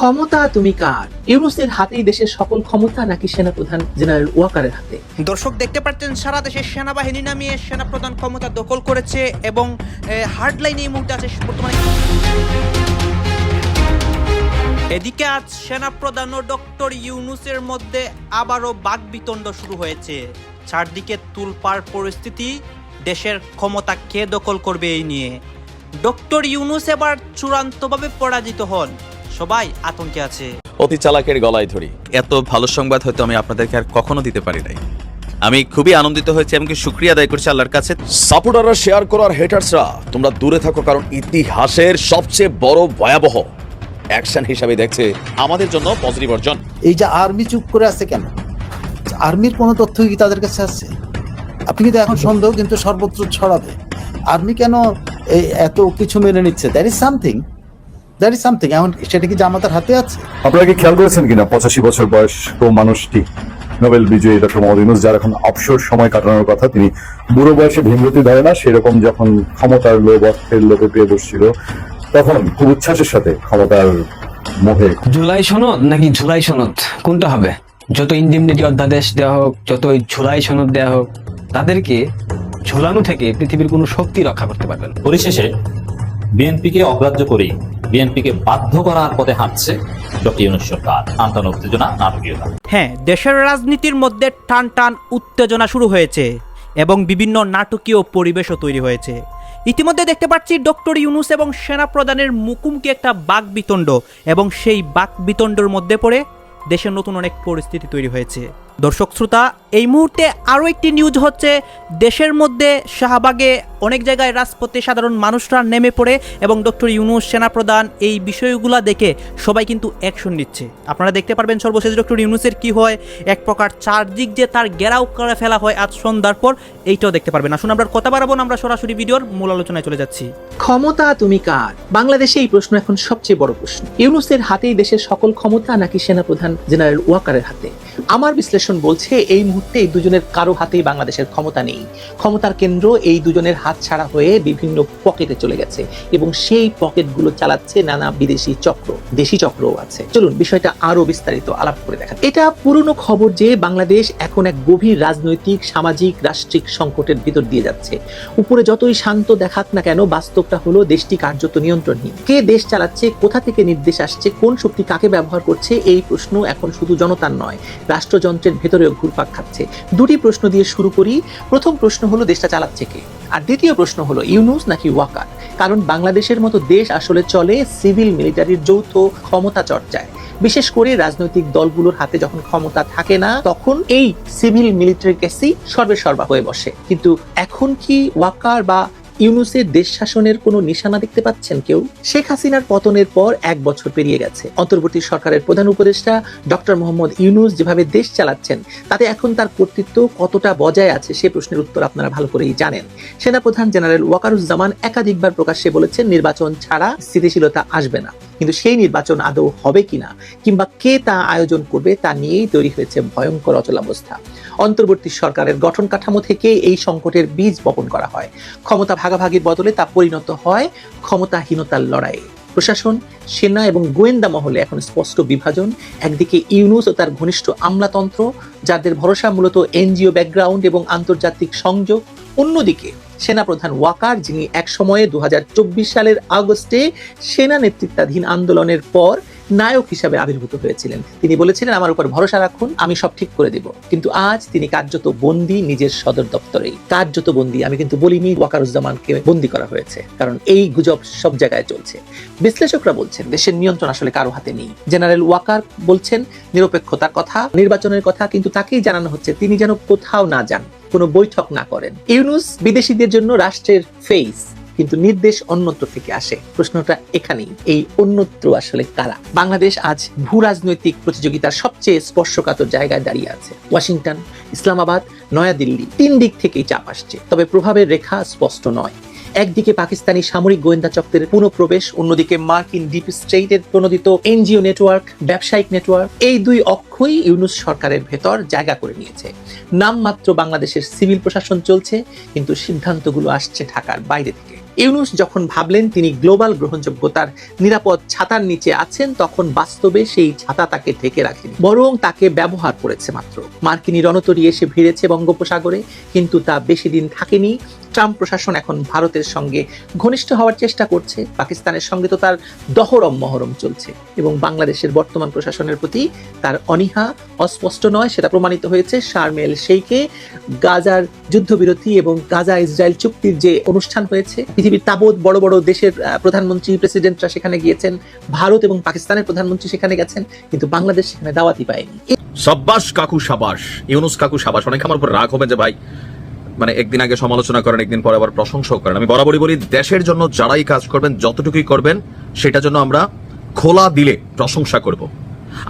ক্ষমতা তুমি কার? ইউনুসের হাতেই দেশের সকল ক্ষমতা নাকি সেনাপ্রধান জেনারেল ওয়াকারের হাতে? দর্শক, দেখতে পাচ্ছেন, সারা দেশের সেনাবাহিনী নামিয়ে সেনাপ্রধান ক্ষমতা দখল করেছে এবং হার্ডলাইন এই মুহূর্তে আছে বর্তমানে। এদিকে আজ সেনাপ্রধান ও ডক্টর ইউনুসের মধ্যে আবারও বাকবিতণ্ড শুরু হয়েছে। চারদিকে তুলপার পরিস্থিতি, দেশের ক্ষমতা কে দখল করবে এই নিয়ে। ডক্টর ইউনুস এবার চূড়ান্তভাবে পরাজিত হন। সবাই আতঙ্কে আছে। অতি চালাকের গলায় ধরি। এত ভালো সংবাদ হয়তো আমি আপনাদেরকে আর কখনো দিতে পারি নাই। আমি খুবই আনন্দিত হয়েছি এমনকি শুক্রিয়া আদায় করছি আল্লাহর কাছে। সাপোর্টাররা শেয়ার করার হেটার্সরা তোমরা দূরে থাকো কারণ ইতিহাসের সবচেয়ে বড় ভয়াবহ অ্যাকশন হিসাবে দেখছে আমাদের জন্য পজিটিভ অর্জন। এই যে আর্মি চুপ করে আছে কেন? আর্মির কোনো তথ্য কি তাদের কাছে আছে? আপনি কিন্তু এখন সন্দেহ কিন্তু সর্বত্র ছড়াবে। আর্মি কেন এই এত কিছু মেনে নিচ্ছে? That is something that is something এখন সেটা কি জামাতার হাতে আছে? আপনারা কি খেয়াল করেছেন কিনা? পঁচাশি বছর বয়স্ক মানুষটি নোবেল বিজয়ী ডক্টর মোহাম্মদ ইউনুস যার এখন অবসর সময় কাটানোর কথা তিনি বুড়ো বয়সে ভীমরতি ধরে না সেরকম যখন ক্ষমতার লোভ অর্থের লোভে পেয়ে বসছিল তখন খুব উচ্ছ্বাসের সাথে ক্ষমতার মোহে জুলাই সনদ নাকি ঝুলাই সনদ? কোনটা হবে? যত ইন্ডিমনিটি অধ্যাদেশ দেওয়া হোক যত ঝুলাই সনদ দেওয়া হোক তাদেরকে ঝুলানো থেকে পৃথিবীর কোনো শক্তি রক্ষা করতে পারবে না। পরিশেষে বিএনপিকে অগ্রাহ্য করে বিএনপিকে বাধ্য করার পথে হাঁটছে হ্যাঁ দেশের রাজনীতির মধ্যে টান টান উত্তেজনা শুরু হয়েছে এবং বিভিন্ন নাটকীয় পরিবেশও তৈরি হয়েছে। ইতিমধ্যে দেখতে পাচ্ছি ডক্টর ইউনুস এবং সেনাপ্রধানের মুকুমকে একটা বাকবিতণ্ড এবং সেই বাকবিতণ্ডর মধ্যে পড়ে দেশের নতুন অনেক পরিস্থিতি তৈরি হয়েছে। দর্শক শ্রোতা এই মুহূর্তে আরও একটি নিউজ হচ্ছে দেশের মধ্যে শাহবাগে অনেক জায়গায় রাজপথে সাধারণ মানুষরা নেমে পড়ে এবং ডক্টর ইউনুস সেনাপ্রধান এই বিষয়গুলা দেখে সবাই কিন্তু অ্যাকশন নিচ্ছে। আপনারা দেখতে পারবেন সর্বশেষ ডক্টর ইউনুসের কি হয় এক প্রকার চারদিক যে তার গেরাও করে ফেলা হয় আজ সন্ধ্যার পর এইটাও দেখতে পারবেন। আসুন আমরা কথা বাড়াবো না, আমরা সরাসরি ভিডিওর মূল আলোচনায় চলে যাচ্ছি। ক্ষমতা তুমি কার? বাংলাদেশে এই প্রশ্ন এখন সবচেয়ে বড় প্রশ্ন। ইউনুসের হাতেই দেশের সকল ক্ষমতা নাকি সেনাপ্রধান জেনারেল ওয়াকারের হাতে? আমার বিশ্লেষণ বলছে, এই মুহূর্তে এই দুজনের কারও হাতেই বাংলাদেশের ক্ষমতা নেই। ক্ষমতার কেন্দ্র এই দুজনের হাত ছাড়া হয়ে বিভিন্ন পকেটে চলে গেছে এবং সেই পকেটগুলো চালাচ্ছে নানা বিদেশি চক্র, দেশি চক্রও আছে। চলুন বিষয়টা আরও বিস্তারিত আলাপ করে দেখা এটা পুরনো খবর যে বাংলাদেশ এখন এক গভীর রাজনৈতিক, সামাজিক, রাষ্ট্রিক সংকটের ভিতর দিয়ে যাচ্ছে। উপরে যতই শান্ত দেখাক না কেন, বাস্তবটা হলো দেশটি কার্যত নিয়ন্ত্রণহীন। কে দেশ চালাচ্ছে, কোথা থেকে নির্দেশ আসছে, কোন শক্তি কাকে ব্যবহার করছে, এই প্রশ্ন এখন শুধু জনতার নয়, রাষ্ট্রযন্ত্রের ভেতরেও ঘুরপাক খাচ্ছে। দুটি প্রশ্ন দিয়ে শুরু করি। প্রথম প্রশ্ন হলো, দেশটা চালাচ্ছে কে? আর দ্বিতীয় প্রশ্ন হলো, ইউনুস নাকি ওয়াকার? কারণ বাংলাদেশের মতো দেশ আসলে চলে সিভিল মিলিটারির যৌথ ক্ষমতা চর্চায়। বিশেষ করে রাজনৈতিক দলগুলোর হাতে যখন ক্ষমতা থাকে না, তখন এই সিভিল মিলিটারি কেসই সর্বে সর্বা হয়ে বসে। কিন্তু এখন কি ওয়াকার বা ইউনুসের দেশ শাসনের কোনো নিশানা দেখতে পাচ্ছেন কেউ? শেখ হাসিনার পতনের পর এক বছর পেরিয়ে গেছে। অন্তর্বর্তী সরকারের প্রধান উপদেষ্টা ডক্টর মোহাম্মদ ইউনুস যেভাবে দেশ চালাচ্ছেন, তাতে এখন তার কর্তৃত্ব কতটা বজায় আছে সে প্রশ্নের উত্তর আপনারা ভালো করেই জানেন। সেনাপ্রধান জেনারেল ওয়াকারুজ্জামান একাধিকবার প্রকাশ্যে বলেছেন, নির্বাচন ছাড়া স্থিতিশীলতা আসবে না। কিন্তু সেই নির্বাচন আদৌ হবে কিনা কিংবা কে তা আয়োজন করবে তা নিয়েই তৈরি হয়েছে ভয়ঙ্কর অচলাবস্থা অন্তর্বর্তী সরকারের গঠন কাঠামো থেকে এই সংকটের বীজ বপন করা হয়। ক্ষমতা ভাগাভাগির বদলে তা পরিণত হয় ক্ষমতাহীনতার লড়াইয়ে। প্রশাসন, সেনা এবং গোয়েন্দা মহলে এখন স্পষ্ট বিভাজন। একদিকে ইউনুস ও তার ঘনিষ্ঠ আমলাতন্ত্র, যাদের ভরসা মূলত এনজিও ব্যাকগ্রাউন্ড এবং আন্তর্জাতিক সংযোগ। অন্যদিকে সেনাপ্রধান ওয়াকার, যিনি এক সময়ে দু হাজার চব্বিশ সালের আগস্টে সেনা নেতৃত্বাধীন আন্দোলনের পর নায়ক হিসাবে আবির্ভূত হয়েছিলেন। তিনি বলেছিলেন, আমার উপর ভরসা রাখুন, আমি সব ঠিক করে দেব। কিন্তু আজ তিনি কার্যত বন্দী নিজের সদর দপ্তরেই। কার্যত বন্দী, আমি কিন্তু বলিনি, ওয়াকারুজ্জামানকে বন্দী করা হয়েছে, কারণ এই গুজব সব জায়গায় চলছে। বিশ্লেষকরা বলছেন, দেশের নিয়ন্ত্রণ আসলে কারও হাতে নেই। জেনারেল ওয়াকার বলছেন নিরপেক্ষতার কথা, নির্বাচনের কথা, কিন্তু তাকেই জানানো হচ্ছে, তিনি যেন কোথাও না যান, কোনো বৈঠক না করেন। ইউনুস বিদেশিদের জন্য রাষ্ট্রের ফেস কিন্তু নির্দেশ অন্যত্র থেকে আসে। প্রশ্নটা এখানেই, এই অন্যত্র আসলে কারা? বাংলাদেশ আজ ভূ রাজনৈতিক প্রতিযোগিতার সবচেয়ে স্পর্শকাতর জায়গায় দাঁড়িয়ে আছে। ওয়াশিংটন, ইসলামাবাদ, নয়াদিল্লি তিন দিক থেকেই চাপ আসছে। তবে প্রভাবের রেখা স্পষ্ট নয়। একদিকে পাকিস্তানি সামরিক গোয়েন্দা চক্রের পুনঃপ্রবেশ, অন্যদিকে মার্কিন ডিপ স্টেটের প্রণোদিত এনজিও নেটওয়ার্ক, ব্যবসায়িক নেটওয়ার্ক, এই দুই অক্ষই ইউনুস সরকারের ভেতর জায়গা করে নিয়েছে। নামমাত্র বাংলাদেশের সিভিল প্রশাসন চলছে, কিন্তু সিদ্ধান্তগুলো আসছে ঢাকার বাইরে থেকে। ইউনুস যখন ভাবলেন তিনি গ্লোবাল গ্রহণযোগ্যতার নিরাপদ ছাতার নিচে আছেন, তখন বাস্তবে সেই ছাতা তাকে ঢেকে রাখেনি। বরং তাকে ব্যবহার করেছে মাত্র। মার্কিনী রণতরী এসে ভিড়েছে বঙ্গোপসাগরে, কিন্তু তা বেশি দিন থাকেনি। ট্রাম্প প্রশাসন এখন ভারতের সঙ্গে ঘনিষ্ঠ হওয়ার চেষ্টা করছে। পাকিস্তানের সঙ্গে তো তার দহরম মহরম চলছে। এবং বাংলাদেশের বর্তমান প্রশাসনের প্রতি তার অনীহা অস্পষ্ট নয়, সেটা প্রমাণিত হয়েছে শারমেল শেখে গাজার যুদ্ধবিরতি এবং গাজা ইসরায়েল চুক্তির যে অনুষ্ঠান হয়েছে পৃথিবীর তাবৎ বড় বড় দেশের প্রধানমন্ত্রী, প্রেসিডেন্টরা সেখানে গিয়েছেন, ভারত এবং পাকিস্তানের প্রধানমন্ত্রী সেখানে গেছেন, কিন্তু বাংলাদেশ সেখানে দাওয়াতি পায়নি। সাব্বাস কাকু সাবাস, ইউনুস কাকু সাবাস, অনেক আমার উপর রাগ হবে যে ভাই মানে একদিন আগে সমালোচনা করেন, একদিন পরে আবার প্রশংসাও করেন। আমি বরাবরই বলি, দেশের জন্য যারাই কাজ করবেন, যতটুকুই করবেন, সেটার জন্য আমরা খোলা দিলে প্রশংসা করব।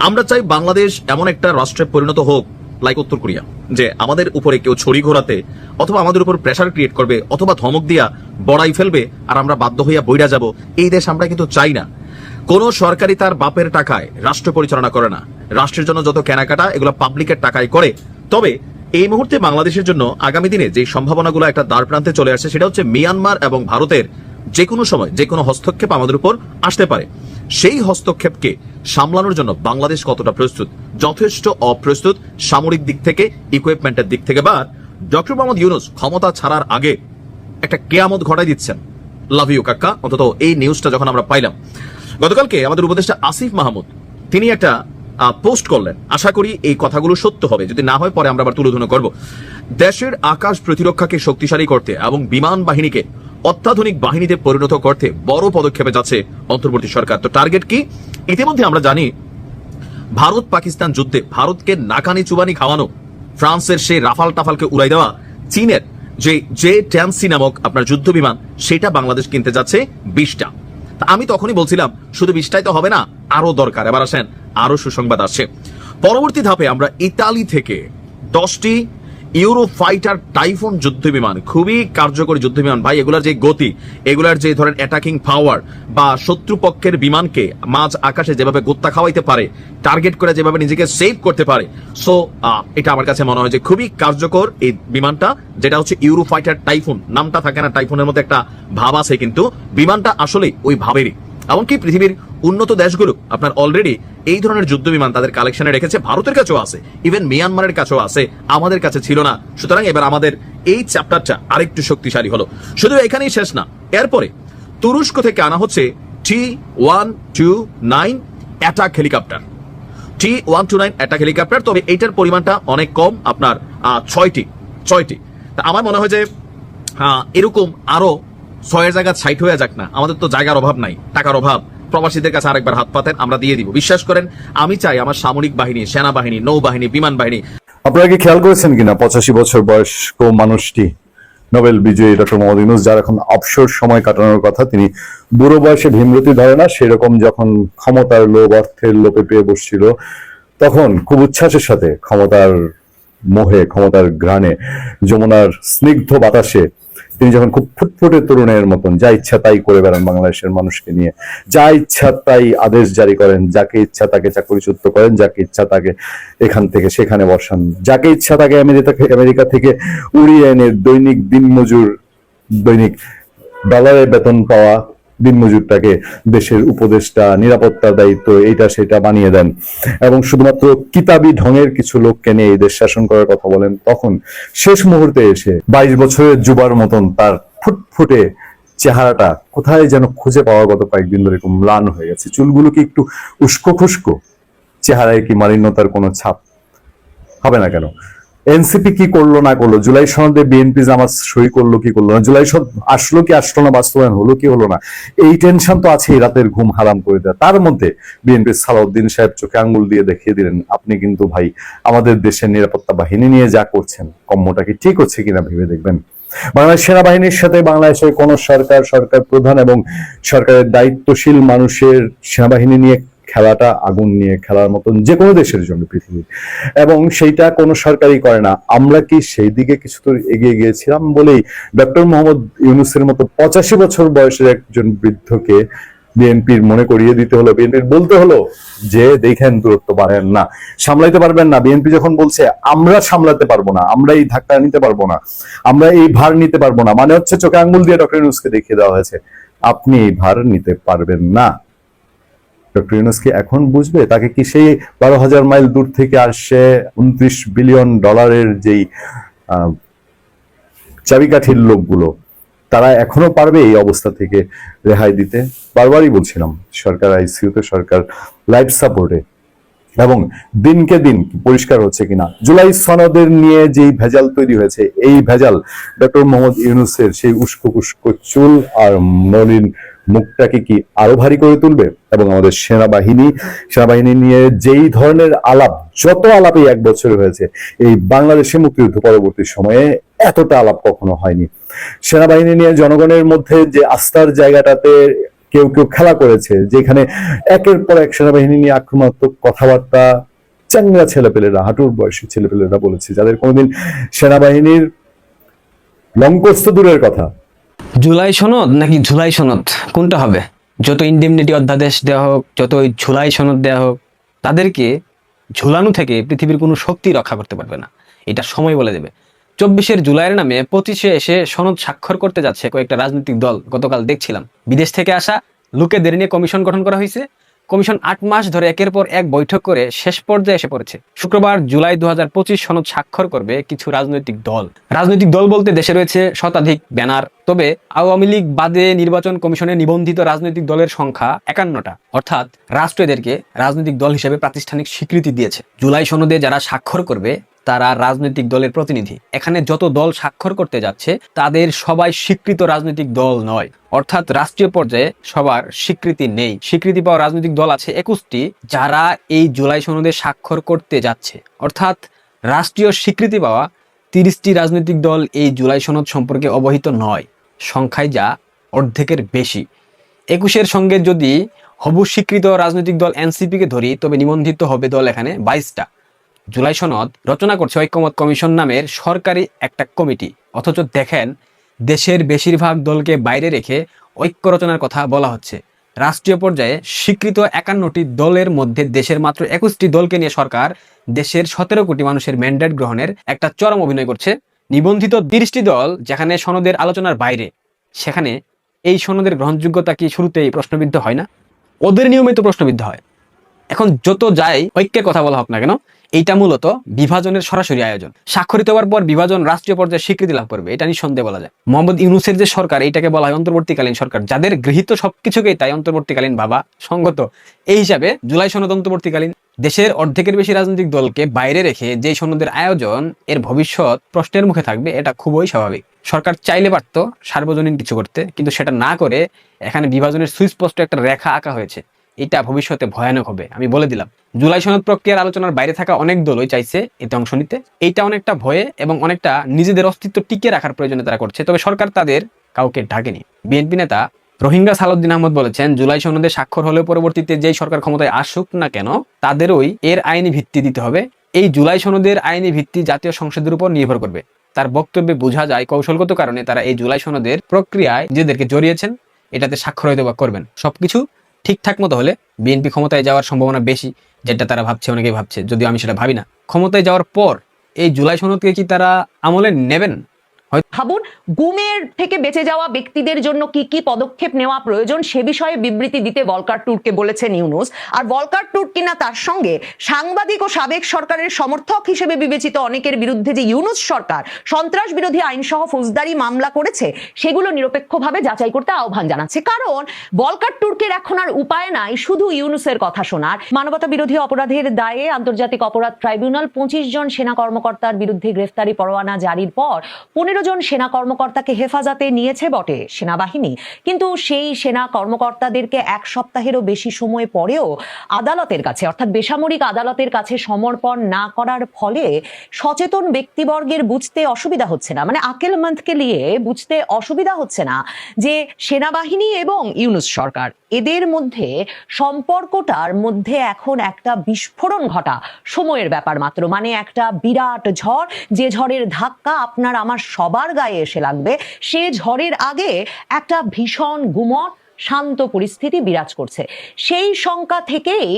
আমরা চাই বাংলাদেশ এমন একটা রাষ্ট্রে পরিণত হোক লাইক উত্তর কোরিয়া, যে আমাদের উপরে কেউ ছড়ি ঘোরাতে অথবা আমাদের উপর প্রেশার ক্রিয়েট করবে অথবা ধমক দিয়া বড়াই ফেলবে আর আমরা বাধ্য হইয়া বইরা যাব, এই দেশ আমরা কিন্তু চাই না। কোন সরকারি তার বাপের টাকায় রাষ্ট্র পরিচালনা করে না। রাষ্ট্রের জন্য যত কেনাকাটা, এগুলো পাবলিকের টাকায় করে। তবে এই মুহূর্তে বাংলাদেশের জন্য আগামী দিনে যে সম্ভাবনাগুলো একটা দ্বার প্রান্তে চলে আসছে সেটা হচ্ছে মিয়ানমার এবং ভারতের যে কোনো সময় যে কোনো হস্তক্ষেপ আমাদের উপর আসতে পারে। সেই হস্তক্ষেপকে সামলানোর জন্য বাংলাদেশ কতটা প্রস্তুত? যথেষ্ট অপ্রস্তুত সামরিক দিক থেকে ইকুইপমেন্টের দিক থেকে, বা ডক্টর মোহাম্মদ ইউনুস ক্ষমতা ছাড়ার আগে একটা কেয়ামত ঘটাই দিচ্ছেন। লাভ ইউ কাক্কা অন্তত এই নিউজটা যখন আমরা পাইলাম। গতকালকে আমাদের উপদেষ্টা আসিফ মাহমুদ, তিনি একটা পোস্ট করলেন। আশা করি এই কথাগুলো সত্য হবে। যদি না হয়, পরে আমরা আবার তুলে ধরে করব। দেশের আকাশ প্রতিরক্ষাকে শক্তিশালী করতে এবং বিমান বাহিনীকে অত্যাধুনিক বাহিনীতে পরিণত করতে বড় পদক্ষেপে যাচ্ছে অন্তর্বর্তী সরকার। তো টার্গেট কি? ইতিমধ্যে আমরা জানি, ভারত পাকিস্তান যুদ্ধে ভারতকে নাকানি চুবানি খাওয়ানো, ফ্রান্সের সেই রাফাল টাফালকে উড়াই দেওয়া, চীনের যে যে ট্যান্সি নামক আপনার যুদ্ধ বিমান, সেটা বাংলাদেশ কিনতে যাচ্ছে বিশটা। আমি তখনই বলছিলাম, শুধু বিশটাই তো হবে না আরও দরকার। এবার আসেন আরও সুসংবাদ আসছে। পরবর্তী ধাপে আমরা ইতালি থেকে দশটি ইউরো ফাইটার টাইফুন যুদ্ধ বিমান খুবই কার্যকরী যুদ্ধ বিমান ভাই, এগুলার যে গতি, এগুলার যে ধরেন অ্যাটাকিং পাওয়ার বা শত্রুপক্ষের বিমানকে মাঝ আকাশে যেভাবে গোত্তা খাওয়াইতে পারে টার্গেট করে যেভাবে নিজেকে সেভ করতে পারে। সো এটা আমার কাছে মনে হয় যে খুবই কার্যকর এই বিমানটা, যেটা হচ্ছে ইউরো ফাইটার টাইফুন। নামটা থাকে না, টাইফুনের মধ্যে একটা ভাব আছে কিন্তু বিমানটা আসলে ওই ভাবেরই। এমনকি পৃথিবীর উন্নত দেশগুলো আপনার অলরেডি এই ধরনের যুদ্ধ বিমান তাদের কালেকশনে রেখেছে, ভারতের কাছেও আছে ইভেন মিয়ানমারের কাছেও আছে, আমাদের কাছে ছিল না। সুতরাং এবার আমাদের এই চ্যাপ্টারটা আরেকটু শক্তিশালী হলো। শুধু এখানেই শেষ না, এরপরে তুরস্ক থেকে আনা হচ্ছে T one two nine attack helicopter T one two nine attack helicopter তবে এইটার পরিমাণটা অনেক কম, আপনার ছয়টি ছয়টি। তা আমার মনে হয় যে এরকম আরও ছয়ের জায়গা সাইট হয়ে যাক না। আমাদের তো জায়গার অভাব নাই, টাকার অভাব। প্রবাসীদের কাছে আরেকবার হাত পাতেন, আমরা দিয়ে দিব। বিশ্বাস করেন, আমি চাই আমার সামরিক বাহিনী, সেনাবাহিনী, নৌবাহিনী, বিমান বাহিনী। আপনারা কি খেয়াল করেছেন কিনা? পঁচাশি বছর বয়স্ক মানুষটি, নোবেল বিজয়ী ডক্টর মোহাম্মদ ইউনুস, যার এখন অবসর সময় কাটানোর কথা, তিনি বুড়ো বয়সে ভীমরতি ধরে না, সেরকম যখন ক্ষমতার লোভ, অর্থের লোপে পেয়ে বসছিল, তখন খুব উচ্ছ্বাসের সাথে ক্ষমতার মোহে, ক্ষমতার ঘ্রাণে, যমুনার স্নিগ্ধ বাতাসে তিনি যখন খুব ফুটফুটে তরুণের মতন, যা ইচ্ছা তাই করে বেড়ান বাংলাদেশের মানুষকে নিয়ে, যা ইচ্ছা তাই আদেশ জারি করেন, যাকে ইচ্ছা তাকে চাকরিচ্যুত করেন, যাকে ইচ্ছা তাকে এখান থেকে সেখানে বসান, যাকে ইচ্ছা তাকে আমেরিকা থেকে আমেরিকা থেকে উড়িয়ে এনে দৈনিক দিনমজুর, দৈনিক ডলারে বেতন পাওয়া দিনমজুরটাকে দেশের উপদেষ্টা, নিরাপত্তার দায়িত্ব, এইটা সেটা বানিয়ে দেন। এবং শুধুমাত্র কিতাবি ঢঙের কিছু লোককে নিয়ে এই দেশ শাসন করার কথা বলেন, তখন শেষ মুহূর্তে এসে বাইশ বছরের যুবার মতন তার ফুটফুটে চেহারাটা কোথায় যেন খুঁজে পাওয়া গত কয়েকদিন ধরে ম্লান হয়ে গেছে। চুলগুলো কি একটু উস্কো খুস্কো চেহারায় কি মালিন্যতার কোনো ছাপ? হবে না কেন? এনসিপি কি করল না করল? জুলাই সনদে বিএনপি জামাত সই করল কি করল না? জুলাই সনদ আসলো কি আসলো না? বাস্তবায়ন হলো কি হলো না? এই টেনশন তো আছে রাতের ঘুম হারাম করে দেয় তার মধ্যে বিএনপির সালাউদ্দিন সাহেব চোখে আঙ্গুল দিয়ে দেখিয়ে দিলেন, আপনি কিন্তু ভাই আমাদের দেশের নিরাপত্তা বাহিনী নিয়ে যা করছেন, কম্মটা কি ঠিক হচ্ছে কিনা ভেবে দেখবেন? বাংলাদেশ সেনাবাহিনীর সাথে বাংলাদেশের কোন সরকার সরকার প্রধান এবং সরকারের দায়িত্বশীল মানুষের সেনাবাহিনী নিয়ে খেলাটা আগুন নিয়ে খেলার মতন যে কোনো দেশের জন্য পৃথিবীর। এবং সেইটা কোনো সরকারই করে না। আমরা কি সেই দিকে কিছু তো এগিয়ে গিয়েছিলাম বলেই ডক্টর মোহাম্মদ ইউনুসের মতো পঁচাশি বছর বয়সের একজন বৃদ্ধকে বিএনপির মনে করিয়ে দিতে হলো, বিএনপির বলতে হলো যে দেখেন দূরত্ব পারেন না, সামলাইতে পারবেন না। বিএনপি যখন বলছে, আমরা সামলাতে পারব না, আমরা এই ধাক্কা নিতে পারব না, আমরা এই ভার নিতে পারব না। মানে হচ্ছে চোখে আঙ্গুল দিয়ে ডক্টর ইউনুসকে দেখিয়ে দেওয়া হয়েছে, আপনি এই ভার নিতে পারবেন না। ডক্টর ইউনুস কি এখন বুঝবে? তাকে কি সেই বারো হাজার মাইল দূর থেকে আসছে উনত্রিশ বিলিয়ন ডলারের যেই চাবিকাঠির লোকগুলো, তারা এখনও পারবে এই অবস্থা থেকে রেহাই দিতে? বারবারই বলছিলাম, সরকার, আইসিইউতে সরকার লাইফ সাপোর্টে। এবং দিনকে দিন পরিষ্কার হচ্ছে কিনা? জুলাই সনদের নিয়ে যেই ভেজাল তৈরি হয়েছে, এই ভেজাল ডক্টর মোহাম্মদ ইউনুসের সেই উস্কো কুস্কো চুল আর মলিন মুখটাকে কি আরও ভারী করে তুলবে? এবং আমাদের সেনাবাহিনী সেনাবাহিনী নিয়ে যেই ধরনের আলাপ, যত আলাপই এক বছর হয়েছে, এই বাংলাদেশে মুক্তিযুদ্ধ পরবর্তী সময়ে এতটা আলাপ কখনো হয়নি। সেনাবাহিনী নিয়ে জনগণের মধ্যে যে আস্থার জায়গাটাতে কেউ কেউ খেলা করেছে, যেখানে একের পর এক সেনাবাহিনী নিয়ে আক্রমণাত্মক কথাবার্তা চাঙ্গা ছেলেপেলেরা, হাঁটুর বয়সী ছেলেপেলেরা বলেছে, যাদের কোনোদিন সেনাবাহিনীর লঙ্কস্ত দূরের কথা জুলাই সনদ নাকি ঝুলাই সনদ? কোনটা হবে? যত ইন্ডেমনিটি অধ্যাদেশ দেওয়া হোক, যত ওই ঝুলাই সনদ দেওয়া হোক, তাদেরকে ঝুলানো থেকে পৃথিবীর কোনো শক্তি রক্ষা করতে পারবে না। এটা সময় বলে দেবে। চব্বিশের জুলাইয়ের নামে পঁচিশে এসে সনদ স্বাক্ষর করতে যাচ্ছে কয়েকটা রাজনৈতিক দল। গতকাল দেখছিলাম। বিদেশ থেকে আসা লোকেদের নিয়ে কমিশন গঠন করা হয়েছে। কমিশন আট মাস ধরে একের পর এক বৈঠক করে শেষ পর্যায়ে এসে পড়েছে। শুক্রবার জুলাই দু হাজার পঁচিশ সনদ স্বাক্ষর করবে কিছু রাজনৈতিক দল। রাজনৈতিক দল বলতে দেশে রয়েছে শতাধিক ব্যানার তবে আওয়ামী লীগ বাদে নির্বাচন কমিশনে নিবন্ধিত রাজনৈতিক দলের সংখ্যা একান্নটা। অর্থাৎ রাষ্ট্র এদেরকে রাজনৈতিক দল হিসেবে প্রাতিষ্ঠানিক স্বীকৃতি দিয়েছে। জুলাই সনদে যারা স্বাক্ষর করবে, তারা রাজনৈতিক দলের প্রতিনিধি। এখানে যত দল স্বাক্ষর করতে যাচ্ছে, তাদের সবাই স্বীকৃত রাজনৈতিক দল নয়। অর্থাৎ রাষ্ট্রীয় পর্যায়ে সবার স্বীকৃতি নেই। স্বীকৃতি পাওয়া রাজনৈতিক দল আছে একুশটি, যারা এই জুলাই সনদে স্বাক্ষর করতে যাচ্ছে। অর্থাৎ রাষ্ট্রীয় স্বীকৃতি পাওয়া তিরিশটি রাজনৈতিক দল এই জুলাই সনদ সম্পর্কে অবহিত নয়। সংখ্যায় যা অর্ধেকের বেশি। একুশের সঙ্গে যদি হবু স্বীকৃত রাজনৈতিক দল এনসিপিকে ধরি, তবে নিবন্ধিত হবে দল এখানে বাইশটা। জুলাই সনদ রচনা করছে ঐক্যমত কমিশন নামের সরকারি একটা কমিটি। অথচ দেখেন, দেশের বেশিরভাগ দলকে বাইরে রেখে ঐক্য রচনার কথা বলা হচ্ছে। রাষ্ট্রীয় পর্যায়ে স্বীকৃত একান্নটি দলের মধ্যে দেশের মাত্র একুশটি দলকে নিয়ে সরকার দেশের সতেরো কোটি মানুষের ম্যান্ডেট গ্রহণের একটা চরম অভিনয় করছে। নিবন্ধিত তিরিশটি দল যেখানে সনদের আলোচনার বাইরে, সেখানে এই সনদের গ্রহণযোগ্যতা কি শুরুতেই প্রশ্নবিদ্ধ হয় না? ওদের নিয়মিত প্রশ্নবিদ্ধ হয়। এখন যত যাই ঐক্যের কথা বলা হোক না কেন, এইটা মূলত বিভাজনের সরাসরি আয়োজন। স্বাক্ষরিত হওয়ার পর বিভাজন রাষ্ট্রীয় পর্যায়ে স্বীকৃতি লাভ করবে, এটা নিঃসন্দেহে বলা যায়। মোহাম্মদ ইউনুসের যে সরকার, এইটাকে বলা হয় অন্তর্বর্তীকালীন সরকার। যাদের গৃহীত সবকিছুকেই তাই অন্তর্বর্তীকালীন ভাবা সঙ্গত। এই হিসাবে জুলাই সনদ অন্তর্বর্তীকালীন দেশের অর্ধেকের বেশি রাজনৈতিক দলকে বাইরে রেখে যে সনদের আয়োজন, এর ভবিষ্যৎ প্রশ্নের মুখে থাকবে, এটা খুবই স্বাভাবিক। সরকার চাইলে পারত সার্বজনীন কিছু করতে, কিন্তু সেটা না করে এখানে বিভাজনের সুস্পষ্ট একটা রেখা আঁকা হয়েছে। এটা ভবিষ্যতে ভয়ানক হবে, আমি বলে দিলাম। জুলাই সনদ প্রক্রিয়ার আলোচনার বাইরে থাকা অনেক দলই চাইছে এতে অংশ নিতে। এইটা অনেকটা ভয়ে এবং অনেকটা নিজেদের অস্তিত্ব টিকিয়ে রাখার প্রয়োজনে তারা করছে, তবে সরকার তাদের কাউকে ডাকেনি বিএনপি নেতা রোহিঙ্গা সালাউদ্দিন আহমদ বলেছেন, জুলাই সনদে স্বাক্ষর হলেও পরবর্তীতে যেই সরকার ক্ষমতায় আসুক না কেন, তাদেরই এর আইনি ভিত্তি দিতে হবে। এই জুলাই সনদের আইনি ভিত্তি জাতীয় সংসদের উপর নির্ভর করবে। তার বক্তব্যে বোঝা যায় কৌশলগত কারণে তারা এই জুলাই সনদের প্রক্রিয়ায় নিজেদেরকে জড়িয়েছেন, এটাতে স্বাক্ষর হয়তো বা করবেন। সবকিছু ঠিকঠাক মতো হলে বিএনপি ক্ষমতায় যাওয়ার সম্ভাবনা বেশি, যেটা তারা ভাবছে, অনেকেই ভাবছে, যদিও আমি সেটা ভাবি না। ক্ষমতায় যাওয়ার পর এই জুলাই সনদকে কি তারা আমলে নেবেন? ভাবুন, গুমের থেকে বেঁচে যাওয়া ব্যক্তিদের জন্য কি কি পদক্ষেপ নেওয়া প্রয়োজন সে বিষয়ে বিবৃতি দিতে ভলকার ট্যুরকে বলেছেন ইউনুস আর ভলকার ট্যুর কিনা তার সঙ্গে সাংবাদিক ও সাবেক সরকারের সমর্থক হিসেবে বিবেচিত অনেকের বিরুদ্ধে যে ইউনুস সরকার সন্ত্রাস বিরোধী আইনসহ ফৌজদারি মামলা করেছে, সেগুলো নিরপেক্ষভাবে যাচাই করতে আহ্বান জানাচ্ছে। কারণ, বলকার টুর্কের এখন আর উপায় নাই, শুধু ইউনুসের কথা শোনার। মানবতা বিরোধী অপরাধের দায়ে আন্তর্জাতিক অপরাধ ট্রাইব্যুনাল পঁচিশ জন সেনা কর্মকর্তার বিরুদ্ধে গ্রেফতারি পরোয়ানা জারির পর পনেরো জন সেনা কর্মকর্তাকে হেফাজতে নিয়েছে বটে সেনাবাহিনী। কিন্তু সেই সেনা কর্মকর্তাদেরকে এক সপ্তাহেরও বেশি সময় পরেও আদালতের কাছে, অর্থাৎ বেসামরিক আদালতের কাছে সমর্পণ না করার ফলে সচেতন ব্যক্তিবর্গের বুঝতে অসুবিধা হচ্ছে না। মানে আকেলমন্তকে নিয়ে বুঝতে অসুবিধা হচ্ছে না যে সেনাবাহিনী এবং ইউনুস সরকার, এদের মধ্যে সম্পর্কটার মধ্যে এখন একটা বিস্ফোরণ ঘটা সময়ের ব্যাপার মাত্র। মানে একটা বিরাট ঝড়, যে ঝড়ের ধাক্কা আপনার আমার সবার গায়ে এসে লাগবে। সে ঝড়ের আগে একটা ভীষণ গুমট শান্ত পরিস্থিতি বিরাজ করছে। সেই শঙ্কা থেকেই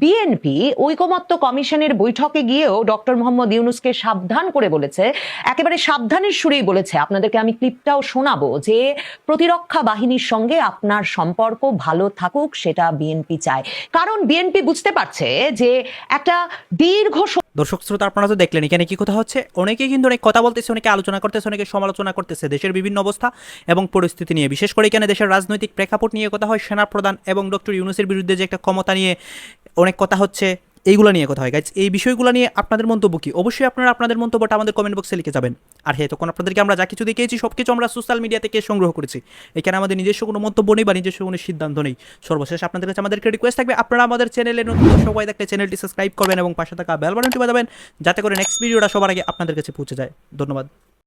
বিএনপি ঐকমত্য কমিশনের বৈঠকে গিয়েও ডক্টর মোহাম্মদ ইউনুসকে সাবধান করে বলেছে। একেবারে সাবধানের সুরেই বলেছে। আপনাদেরকে আমি ক্লিপটাও শোনাবো যে প্রতিরক্ষা বাহিনীর সঙ্গে আপনার সম্পর্ক ভালো থাকুক, সেটা বিএনপি চায়। কারণ বিএনপি বুঝতে পারছে যে একটা দীর্ঘ দর্শক শ্রোতা, আপনারা তো দেখলেন, এখানে কি কথা হচ্ছে? অনেকে কিন্তু অনেক কথা বলতেছে, অনেকে আলোচনা করতেছে, অনেকে সমালোচনা করতেছে, দেশের বিভিন্ন অবস্থা এবং পরিস্থিতি নিয়ে। বিশেষ করে এখানে দেশের রাজনৈতিক প্রেক্ষাপট নিয়ে কথা হয় সেনা সেনাপ্রধান এবং ডক্টর ইউনুসের বিরুদ্ধে যে একটা ক্ষমতা নিয়ে অনেক কথা হচ্ছে, এইগুলো নিয়ে কথা হয়। গাইজ এই বিষয়গুলো নিয়ে আপনাদের মন্তব্য কি? অবশ্যই আপনারা আপনাদের মন্তব্যটা আমাদের কমেন্ট বক্সে লিখে যাবেন। আর হ্যাঁ তখন আপনাদেরকে আমরা যা কিছু দেখিয়েছি সব কিছু আমরা সোশ্যাল মিডিয়া থেকে সংগ্রহ করেছি। এখানে আমাদের নিজস্ব কোনো মন্তব্য নেই বা নিজস্ব কোনো সিদ্ধান্ত নেই। সর্বশেষ আপনাদের কাছে আমাদের রিকোয়েস্ট থাকবে, আপনারা আমাদের চ্যানেলে নতুন সবাই দেখলে চ্যানেলটি সাবস্ক্রাইব করবেন এবং পাশে থাকা বেল বাটনটি বাজাবেন, যাতে করে নেক্সট ভিডিওটা সবার আগে আপনাদের কাছে পৌঁছে যায়। ধন্যবাদ।